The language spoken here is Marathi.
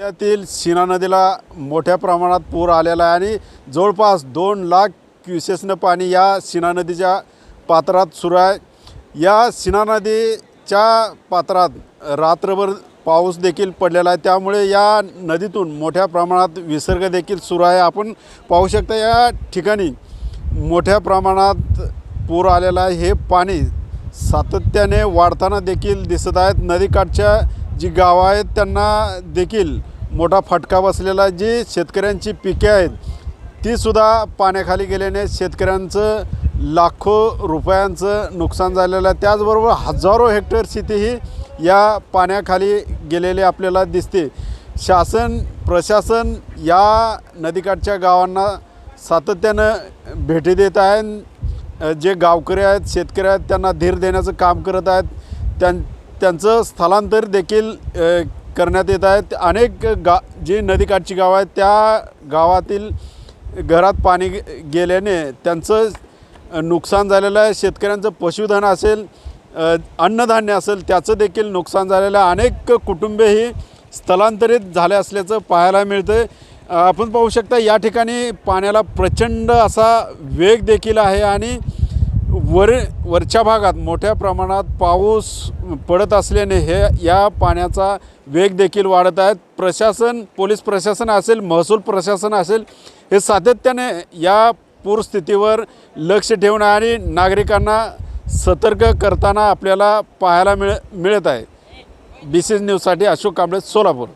यातील सीना नदीला मोठ्या प्रमाणात पूर आलेला आहे आणि जवळपास दोन लाख क्युसेसनं पाणी या सीना नदीच्या पात्रात सुरू आहे. या सीना नदीच्या पात्रात रात्रभर पाऊस देखील पडलेला आहे. त्यामुळे या नदीतून मोठ्या प्रमाणात विसर्ग देखील सुरू आहे. आपण पाहू शकता या ठिकाणी मोठ्या प्रमाणात पूर आलेला आहे. हे पाणी सातत्याने वाढताना देखील दिसत आहेत. नदीकाठच्या जी गावं आहेत त्यांना देखील मोठा फटका बसलेला जी शेतकऱ्यांची पिके आहेत तीसुद्धा पाण्याखाली गेल्याने शेतकऱ्यांचं लाखो रुपयांचं नुकसान झालेलं आहे. त्याचबरोबर हजारो हेक्टर शेती ही या पाण्याखाली गेलेली आपल्याला दिसते. शासन प्रशासन या नदीकाठच्या गावांना सातत्यानं भेटी देत आहे जे गावकरी आहेत शेतकरी आहेत त्यांना धीर देण्याचं काम करत आहेत. त्यां त्यांचं स्थलांतर देखील करण्यात येत आहेत. अनेक गा जी नदीकाठची गावं आहेत त्या गावातील घरात पाणी गेल्याने त्यांचं नुकसान झालेलं आहे. शेतकऱ्यांचं पशुधन असेल अन्नधान्य असेल त्याचं देखील नुकसान झालेलं आहे. अनेक कुटुंबे ही स्थलांतरित झाले असल्याचं पाहायला मिळतं आहे आपण पाहू शकता या ठिकाणी पाण्याला प्रचंड असा वेग देखील आहे आणि वर वरच्या भागात मोठ्या प्रमाणात पाऊस पडत असल्याने हे या पाण्याचा वेग देखील वाढत आहेत प्रशासन पोलीस प्रशासन असेल महसूल प्रशासन असेल हे सातत्याने या पूरस्थितीवर लक्ष ठेवणं आणि नागरिकांना सतर्क करताना आपल्याला पाहायला मिळ मिळत आहे. बी सी न्यूजसाठी अशोक कांबळे सोलापूर.